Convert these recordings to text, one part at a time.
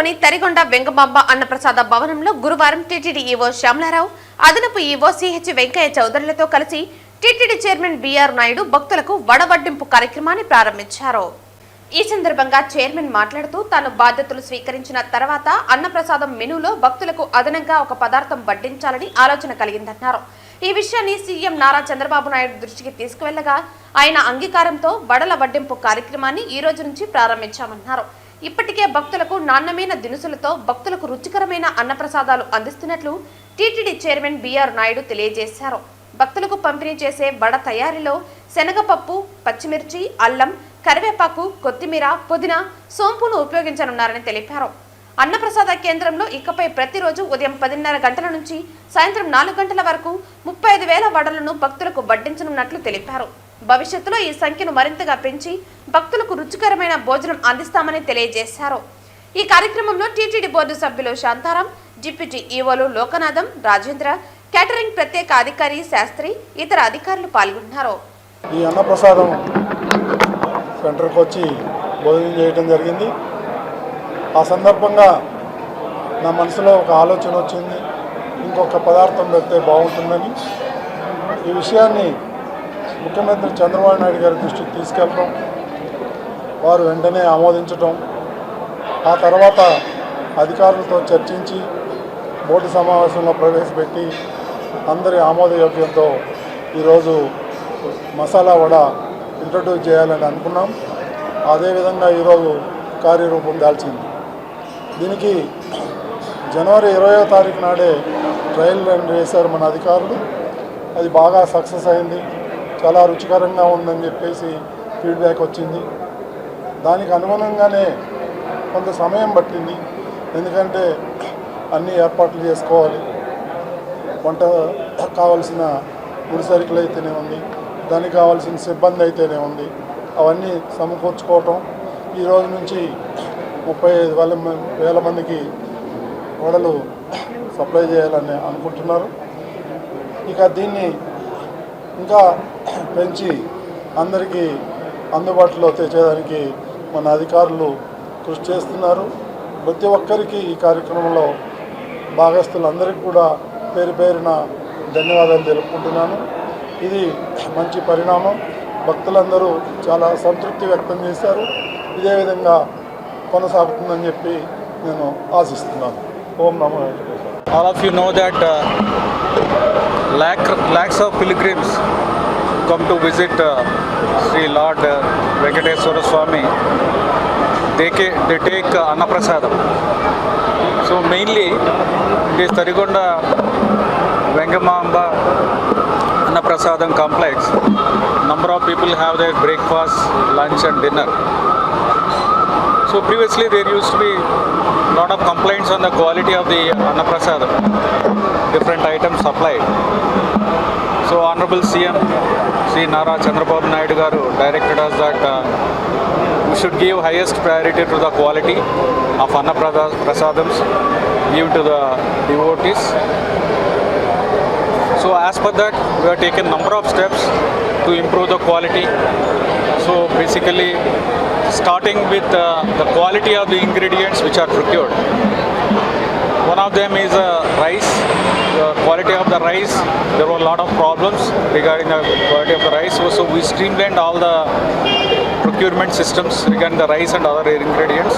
పట్టణంలోని తరిగొండ వెంగమాంబ అన్నప్రసాద భవనంలో గురువారం టీటీడీ ఈవో శ్యామలారావు అదనపు ఈవో సిహెచ్ వెంకయ్య చౌదరులతో కలిసి టీటీడీ చైర్మన్ బీఆర్ నాయుడు భక్తులకు వడవడ్డింపు కార్యక్రమాన్ని ప్రారంభించారు. ఈ సందర్భంగా చైర్మన్ మాట్లాడుతూ తాను బాధ్యతలు స్వీకరించిన తర్వాత అన్నప్రసాదం మెనూలో భక్తులకు అదనంగా ఒక పదార్థం వడ్డించాలని ఆలోచన కలిగిందన్నారు. ఈ విషయాన్ని సీఎం నారా చంద్రబాబు నాయుడు దృష్టికి తీసుకువెళ్ళగా ఆయన అంగీకారంతో వడల వడ్డింపు కార్యక్రమాన్ని ఈ రోజు నుంచి ప్రారంభించామన్నారు. ఇప్పటికే భక్తులకు నాణ్యమైన దినుసులతో భక్తులకు రుచికరమైన అన్నప్రసాదాలు అందిస్తున్నట్లు టీటీడీ చైర్మన్ బీఆర్ నాయుడు తెలియజేశారు. భక్తులకు పంపిణీ చేసే వడ తయారీలో శనగపప్పు పచ్చిమిర్చి అల్లం కరివేపాకు కొత్తిమీర పుదీనా సోంపును ఉపయోగించనున్నారని తెలిపారు. అన్నప్రసాద కేంద్రంలో ఇకపై ప్రతిరోజు ఉదయం పదిన్నర గంటల నుంచి సాయంత్రం నాలుగు గంటల వరకు ముప్పై ఐదు వేల వడలను భక్తులకు వడ్డించనున్నట్లు తెలిపారు. భవిష్యత్తులో ఈ సంఖ్యను మరింతగా పెంచి భక్తులకు రుచికరమైన భోజనం అందిస్తామని తెలియజేశారు. ఈ కార్యక్రమంలో టీటీడీ బోర్డు సభ్యులు శాంతారాం డిప్యూటీ ఈవోలు లోకనాథం రాజేంద్ర కేటరింగ్ ప్రత్యేక అధికారి శాస్త్రి ఇతర అధికారులు పాల్గొన్నారు. ఈ అన్నప్రసాదం సెంటర్కి వచ్చి భోజనం చేయడం జరిగింది. ఆ సందర్భంగా నా మనసులో ఒక ఆలోచన వచ్చింది. ఇంకొక పదార్థం పెడితే బాగుంటుందని. ఈ విషయాన్ని ముఖ్యమంత్రి చంద్రబాబు నాయుడు గారి దృష్టికి తీసుకెళ్ళడం వారు వెంటనే ఆమోదించటం ఆ తర్వాత అధికారులతో చర్చించి బోర్డు సమావేశంలో ప్రవేశపెట్టి అందరి ఆమోదయోగ్యంతో ఈరోజు మసాలా వడ ఇంట్రడ్యూస్ చేయాలని అనుకున్నాం. అదేవిధంగా ఈరోజు కార్యరూపం దాల్చింది. దీనికి జనవరి ఇరవయో తారీఖు నాడే ట్రయల్ రన్ వేశారు మన అధికారులు. అది బాగా సక్సెస్ అయింది. చాలా రుచికరంగా ఉందని చెప్పేసి ఫీడ్బ్యాక్ వచ్చింది. దానికి అనుగుణంగానే కొంత సమయం పట్టింది. ఎందుకంటే అన్ని ఏర్పాట్లు చేసుకోవాలి. వంట కావాల్సిన ముడి సరుకులు అయితేనే ఉంది. దానికి కావాల్సిన సిబ్బంది అయితేనే ఉంది. అవన్నీ సమకూర్చుకోవటం. ఈ రోజు నుంచి ముప్పై ఐదు వేల వేల మందికి వడలు సప్లై చేయాలని అనుకుంటున్నారు. ఇక దీన్ని ఇంకా పెంచి అందరికీ అందుబాటులో తెచ్చేదానికి మన అధికారులు కృషి చేస్తున్నారు. ప్రతి ఒక్కరికి ఈ కార్యక్రమంలో భాగస్తులందరికీ కూడా పేరు పేరున ధన్యవాదాలు తెలుపుకుంటున్నాను. ఇది మంచి పరిణామం. భక్తులందరూ చాలా సంతృప్తి వ్యక్తం చేశారు. ఇదే విధంగా కొనసాగుతుందని చెప్పి నేను ఆశిస్తున్నాను. ఓం నమో Venkateswara All of you know that uh, lakh, lakhs of pilgrims come to visit uh, Sri Lord uh, Venkateswara Swami. They, ca- they take uh, Annaprasadam. So mainly this Tarigonda Vengamamba Annaprasadam complex, number of people have their breakfast, lunch and dinner. So previously there used to be lot of complaints on the quality of the Annaprasadam, different items supplied. Honorable CM Sri Nara Chandrababu Naidu garu directed us that uh, we should give highest priority to the quality of Annaprasadams given to the devotees. So as per that, we have taken number of steps to improve the quality. So basically, starting with uh, the quality of the ingredients which are procured. One of them is uh, rice. Quality of the rice, there were a lot of problems regarding the quality of the rice. So we streamlined all the procurement systems regarding the rice and other ingredients.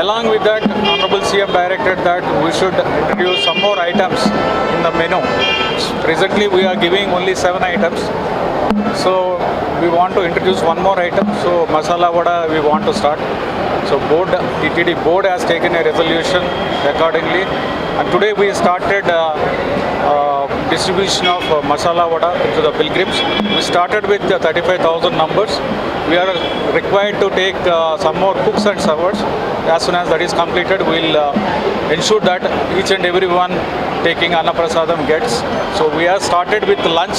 Along with that, Honorable CM directed that we should introduce some more items in the menu. Presently, we are giving only seven items. So we want to introduce one more item. So masala vada we want to start. So board TTD board has taken a resolution accordingly, and today we started uh, uh, distribution of uh, masala vada to the pilgrims. We started with uh, 35,000 numbers. We are required to take uh, some more cooks and servers. As soon as that is completed, we'll uh, ensure that each and everyone taking Annaprasadam gets. So we have started with lunch.